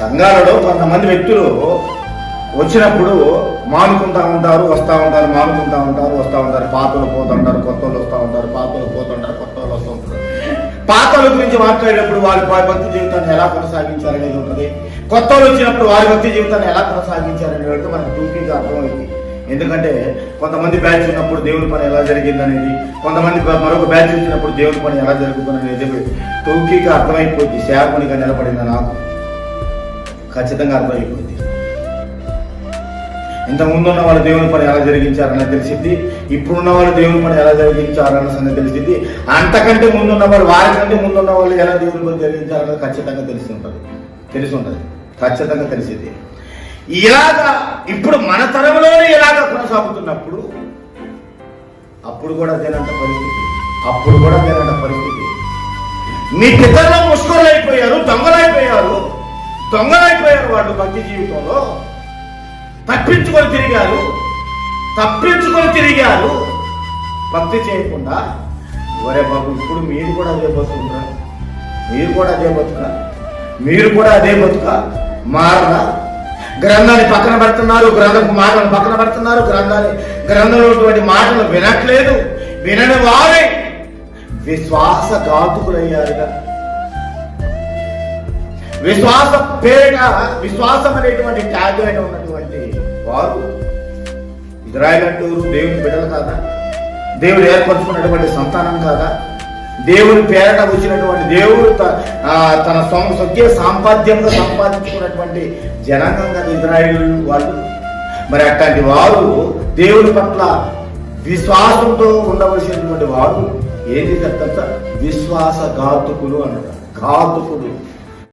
సంఘాలలో కొంతమంది వ్యక్తులు వచ్చినప్పుడు మానుకుంటా ఉంటారు వస్తూ ఉంటారు మానుకుంటా ఉంటారు వస్తూ ఉంటారు పాతలు పోతుంటారు కొత్త వాళ్ళు వస్తూ ఉంటారు పాతలు పోతుంటారు కొత్త వాళ్ళు వస్తూ ఉంటారు. పాతల గురించి మాట్లాడేటప్పుడు వారి వారి భక్తి జీవితాన్ని ఎలా కొనసాగించాలనేది ఉంటుంది. కొత్త వాళ్ళు వచ్చినప్పుడు వారి భక్తి జీవితాన్ని ఎలా కొనసాగించాలనేది మనకు టూపీగా అర్థమైంది ఎందుకంటే కొంతమంది బ్యాచ్ ఉన్నప్పుడు దేవుని పని ఎలా జరిగింది అనేది కొంతమంది మరొక బ్యాచ్ వచ్చినప్పుడు దేవుని పని ఎలా జరుగుతుంది అనేది టూకీగా అర్థమైపోయింది. సేవకునిగా నిలబడిన నాకు. ఖచ్చితంగా అర్థమైపోయింది. ఇంత ముందున్న వాళ్ళు దేవుని పని ఎలా జరిగించారని తెలిసింది ఇప్పుడున్న వాళ్ళు దేవుని పని ఎలా జరిగించారన్న సంగతి తెలిసింది. అంతకంటే ముందున్న వాళ్ళు వారికంటే ముందున్న వాళ్ళు ఎలా దేవుని పని జరిగించారన్నది ఖచ్చితంగా తెలిసి ఉంటుంది. తెలిసి ఉంటుంది. ఖచ్చితంగా తెలిసింది. ఇలాగ ఇప్పుడు మన తరంలోనే ఇలాగ కొనసాగుతున్నప్పుడు అప్పుడు కూడా అదేనంట పరిస్థితి. అప్పుడు కూడా అదేనంట పరిస్థితి. మీ పితరులు ముష్కరులైపోయారు దొంగలైపోయారు. వాళ్ళు భక్తి జీవితంలో తప్పించుకొని తిరిగారు తప్పించుకొని తిరిగారు. భక్తి చేయకుండా ఒరే బాబు ఇప్పుడు మీరు కూడా అదే బతుకురా మీరు కూడా అదే బతుక మీరు కూడా అదే బతుక మారరా? గ్రంథాన్ని పక్కన పెడుతున్నారు గ్రంథపు మాటలను పక్కన పెడుతున్నారు గ్రంథాన్ని గ్రంథంలో మాటలు వినట్లేదు. వినని వారే విశ్వాసఘాతుకులయ్యారుగా. విశ్వాస పేరిట విశ్వాసం అనేటువంటి ట్యాగ్ అయిన ఉన్నటువంటి వారు ఇజ్రాయల్ అంటూరు దేవుని బిడ్డలు కాదా? దేవుడు ఏర్పరచుకున్నటువంటి సంతానం కాదా? దేవుని పేరట వచ్చినటువంటి దేవుడు తన సొం- స్వకీయ సాంపాద్యంగా సంపాదించుకున్నటువంటి జనాంగం కదా ఇజ్రాయిల్ వాళ్ళు. మరి అట్లాంటి వారు దేవుని పట్ల విశ్వాసంతో ఉండవలసినటువంటి వారు ఏంటి చెప్తా విశ్వాస ఘాతుకులు అన్నారు. ఘాతుకులు.